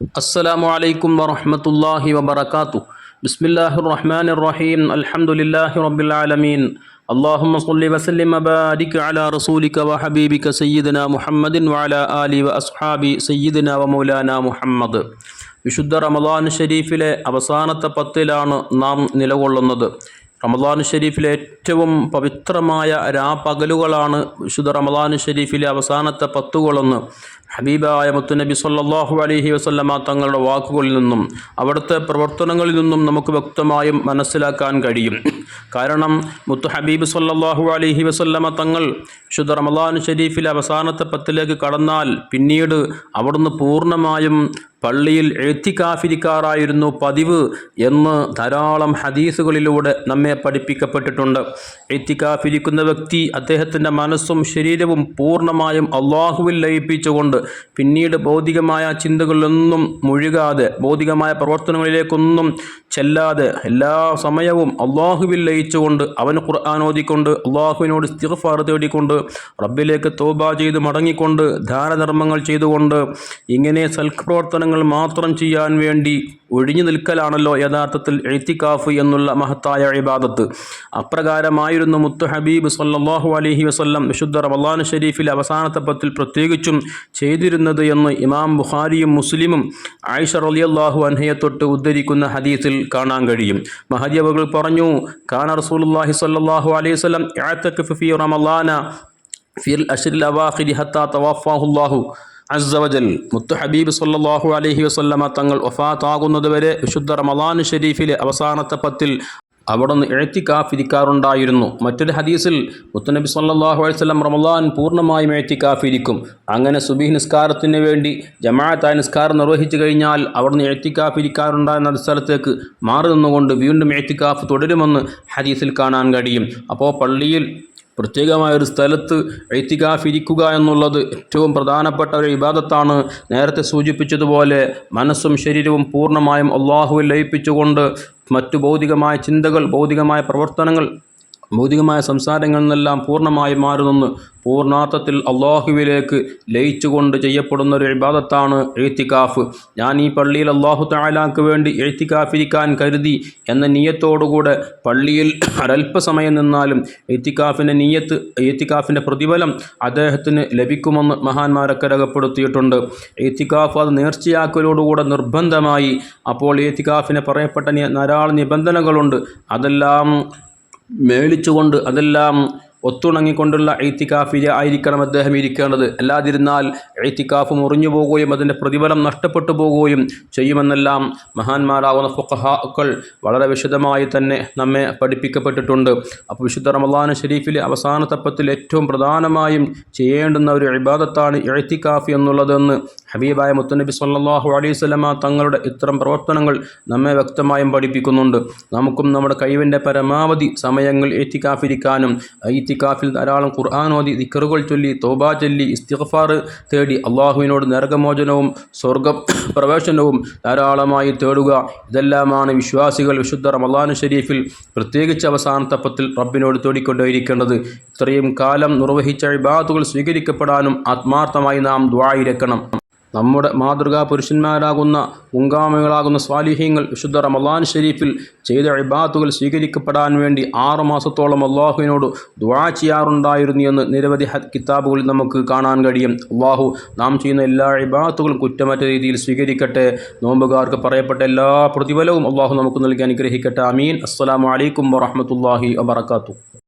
അസ്സലാമു അലൈക്കും വറഹമത്തല്ലാഹി വബർക്കാത്തു ബിസ്മില്ലാഹി റഹ്മാൻ റഹീം അൽഹംദുലില്ലാഹി റബ്ബിൽ ആലമീൻ. അള്ളാഹുമ്മ സല്ലി വസല്ലിം വബാരിക് അലാ റസൂലിക വ ഹബീബിക മുഹമ്മദിൻ വഅല ആലി വ അസ്ഹാബി സയ്യിദന മുഹമ്മദ്. വിശുദ്ധ റമദാൻ ഷരീഫിലെ അവസാനത്തെ പത്തിലാണ് നാം നിലകൊള്ളുന്നത്. റമദാൻ ഷരീഫിലെ ഏറ്റവും പവിത്രമായ രാപകലുകളാണ് വിശുദ്ധ റമദാൻ ഷരീഫിലെ അവസാനത്തെ പത്തുകളെന്ന് ഹബീബായ മുത്തുനബി സല്ലാഹു അലഹി വസല്ലമ തങ്ങളുടെ വാക്കുകളിൽ നിന്നും അവിടുത്തെ പ്രവർത്തനങ്ങളിൽ നിന്നും നമുക്ക് വ്യക്തമായും മനസ്സിലാക്കാൻ കഴിയും. കാരണം മുത്തു ഹബീബ് സല്ലാഹു അലഹി വസല്ലമ തങ്ങൾ വിശുദ്ധ റമദാൻ ഷരീഫിലെ അവസാനത്തെ പത്തിലേക്ക് കടന്നാൽ പിന്നീട് അവിടുന്ന് പൂർണമായും പള്ളിയിൽ എഴുത്തിക്കാഫിരിക്കാറായിരുന്നു പതിവ് എന്ന് ധാരാളം ഹദീസുകളിലൂടെ നമ്മെ പഠിപ്പിക്കപ്പെട്ടിട്ടുണ്ട്. എഴുത്തിക്കാഫിരിക്കുന്ന വ്യക്തി അദ്ദേഹത്തിന്റെ മനസ്സും ശരീരവും പൂർണമായും അള്ളാഹുവിൽ ലയിപ്പിച്ചുകൊണ്ട് പിന്നീട് ഭൗതികമായ ചിന്തകളിലൊന്നും മുഴുകാതെ ഭൗതികമായ പ്രവർത്തനങ്ങളിലേക്കൊന്നും ചെല്ലാതെ എല്ലാ സമയവും അള്ളാഹുവിൽ ലയിച്ചുകൊണ്ട് അവന് ഖുർആൻ ഓതിക്കൊണ്ട് അള്ളാഹുവിനോട് സ്ഥിർഫാർ തേടിക്കൊണ്ട് റബ്ബിലേക്ക് തോബ ചെയ്ത് മടങ്ങിക്കൊണ്ട് ദാനധർമ്മങ്ങൾ ചെയ്തുകൊണ്ട് ഇങ്ങനെ സൽപ്രവർത്തനങ്ങൾ മാത്രം ചെയ്യാൻ വേണ്ടി ഒഴിഞ്ഞു നിൽക്കലാണല്ലോ യഥാർത്ഥത്തിൽ എഴുത്തിക്കാഫ് എന്നുള്ള മഹത്തായ ഇബാദത്ത്. അപ്രകാരമായിരുന്നു മുത്തു ഹബീബ് സല്ലാഹു അലഹി വസല്ലം വിശുദ്ധ റമദാൻ ഷെരീഫിൽ അവസാനത്തെ പത്തിൽ പ്രത്യേകിച്ചും ചെയ്തിരുന്നത് എന്ന് ഇമാം ബുഖാരിയും മുസ്ലിമും ആയിഷ റളിയല്ലാഹു അൻഹയെ തൊട്ട് ഉദ്ധരിക്കുന്ന ഹദീസിൽ കാണാൻ കഴിയും. മഹദിയവകൾ പറഞ്ഞു കാന റസൂലുള്ളാഹി സ്വല്ലല്ലാഹു അലൈഹി വസല്ലം ഇഅ്തഖഫ ഫി റമളാന ഫിൽ അഷ്റിൽ അവാഖിരി ഹത്താ തവഫാഹുല്ലാഹു അസ്സവജൽ മുത്തു ഹബീബ് സല്ലാഹു അലൈഹി വസല്ലമ തങ്ങൾ വഫാത്താകുന്നതുവരെ വിശുദ്ധ റമദാൻ ഷരീഫിലെ അവസാനത്തെ പത്തിൽ അവിടുന്ന് എഴുത്തിക്കാഫിരിക്കാറുണ്ടായിരുന്നു. മറ്റൊരു ഹദീസിൽ മുത്തനബി സല്ലാഹു അലൈഹി വസല്ലം റമളാൻ പൂർണമായും എഴുത്തിക്കാഫിരിക്കും. അങ്ങനെ സുബി നിസ്കാരത്തിന് വേണ്ടി ജമാഅത്തായ നിസ്കാരം നിർവഹിച്ചു കഴിഞ്ഞാൽ അവിടെ നിന്ന് എഴുത്തിക്കാഫിരിക്കാറുണ്ടായിരുന്ന സ്ഥലത്തേക്ക് മാറി നിന്നുകൊണ്ട് വീണ്ടും എഴുത്തിക്കാഫ് തുടരുമെന്ന് ഹദീസിൽ കാണാൻ കഴിയും. അപ്പോൾ പള്ളിയിൽ പ്രത്യേകമായ ഒരു സ്ഥലത്ത് എഴുത്തികാഫിരിക്കുക എന്നുള്ളത് ഏറ്റവും പ്രധാനപ്പെട്ട ഒരു വിവാദത്താണ് നേരത്തെ സൂചിപ്പിച്ചതുപോലെ മനസ്സും ശരീരവും പൂർണമായും അള്ളാഹുവിൽ ലയിപ്പിച്ചുകൊണ്ട് മറ്റു ഭൗതികമായ ചിന്തകൾ ഭൗതികമായ പ്രവർത്തനങ്ങൾ ഭൗതികമായ സംസാരങ്ങളിൽ നിന്നെല്ലാം പൂർണമായി മാറുന്നെന്ന് പൂർണാർത്ഥത്തിൽ അള്ളാഹുവിലേക്ക് ലയിച്ചുകൊണ്ട് ചെയ്യപ്പെടുന്ന ഒരു ഇബാദത്താണ് എഴുത്തിക്കാഫ് ഞാൻ ഈ പള്ളിയിൽ അള്ളാഹു താലാക്ക് വേണ്ടി എഴുത്തിക്കാഫിരിക്കാൻ കരുതി എന്ന നീയത്തോടുകൂടെ പള്ളിയിൽ ഒരൽപ്പസമയം നിന്നാലും എഴുത്തിക്കാഫിന്റെ നീയത്ത് എഴുത്തിക്കാഫിന്റെ പ്രതിഫലം അദ്ദേഹത്തിന് ലഭിക്കുമെന്ന് മഹാന്മാരൊക്കെ രേഖപ്പെടുത്തിയിട്ടുണ്ട്. എഴുത്തിക്കാഫ് അത് നേർച്ചയാക്കലോടുകൂടെ നിർബന്ധമായി. അപ്പോൾ എഴുത്തിക്കാഫിനെ പറയപ്പെട്ട ധാരാളം നിബന്ധനകളുണ്ട്. അതെല്ലാം മേളിച്ചുകൊണ്ട് അതെല്ലാം ഒത്തുണങ്ങിക്കൊണ്ടുള്ള എയ്ത്തിക്കാഫിൽ ആയിരിക്കണം അദ്ദേഹം ഇരിക്കേണ്ടത്. അല്ലാതിരുന്നാൽ എയ്ത്തിക്കാഫ് മുറിഞ്ഞു പോകുകയും അതിന്റെ പ്രതിഫലം നഷ്ടപ്പെട്ടു പോകുകയും ചെയ്യുമെന്നെല്ലാം മഹാന്മാരാകുന്ന ഫുഖഹാക്കൾ വളരെ വിശദമായി തന്നെ നമ്മെ പഠിപ്പിക്കപ്പെട്ടിട്ടുണ്ട്. അപ്പോൾ വിശുദ്ധ റമദാന ഷരീഫിലെ അവസാന തപ്പത്തിൽ ഏറ്റവും പ്രധാനമായും ചെയ്യേണ്ടുന്ന ഒരു ഇബാദത്താണ് എഴുത്തിക്കാഫ് എന്നുള്ളതെന്ന് ഹബീബായ മുത്തനബി സല്ലാഹു അലൈഹി സ്വലമ തങ്ങളുടെ ഇത്തരം പ്രവർത്തനങ്ങൾ നമ്മെ വ്യക്തമായും പഠിപ്പിക്കുന്നുണ്ട്. നമുക്കും നമ്മുടെ കഴിവിന്റെ പരമാവധി സമയങ്ങൾ എത്തിക്കാഫിരിക്കാനും ഇത്തിക്കാഫിൽ ധാരാളം ഖുർആൻ ഓതി ദിക്കറുകൾ ചൊല്ലി തോബ ചൊല്ലി ഇസ്തിഗ്ഫാർ തേടി അള്ളാഹുവിനോട് നരകമോചനവും സ്വർഗ പ്രവേശനവും ധാരാളമായി തേടുക. ഇതെല്ലാമാണ് വിശ്വാസികൾ വിശുദ്ധ റമദാന ഷരീഫിൽ പ്രത്യേകിച്ച് അവസാന തപ്പത്തിൽ റബ്ബിനോട് തേടിക്കൊണ്ടേയിരിക്കേണ്ടത്. ഇത്രയും കാലം നിർവഹിച്ച ഇബാദുകൾ സ്വീകരിക്കപ്പെടാനും ആത്മാർത്ഥമായി നാം ദ്വായിരക്കണം നമ്മുടെ മാതൃകാ പുരുഷന്മാരാകുന്ന മുങ്കാമികളാകുന്ന സ്വാലിഹ്യങ്ങൾ വിശുദ്ധ റമദാൻ ഷരീഫിൽ ചെയ്ത ഇബാത്തുകൾ സ്വീകരിക്കപ്പെടാൻ വേണ്ടി ആറു മാസത്തോളം അള്ളാഹുവിനോട് ദുആ ചെയ്യാറുണ്ടായിരുന്നു എന്ന് നിരവധി കിതാബുകളിൽ നമുക്ക് കാണാൻ കഴിയും. അള്ളാഹു നാം ചെയ്യുന്ന എല്ലാ ഇബാത്തുകളും കുറ്റമറ്റ രീതിയിൽ സ്വീകരിക്കട്ടെ. നോമ്പുകാർക്ക് പറയപ്പെട്ട എല്ലാ പ്രതിഫലവും അള്ളാഹു നമുക്ക് നൽകി അനുഗ്രഹിക്കട്ടെ. അമീൻ അസ്സലാമു അലൈക്കും വറഹ്മത്തുള്ളാഹി വബറകാതുഹു.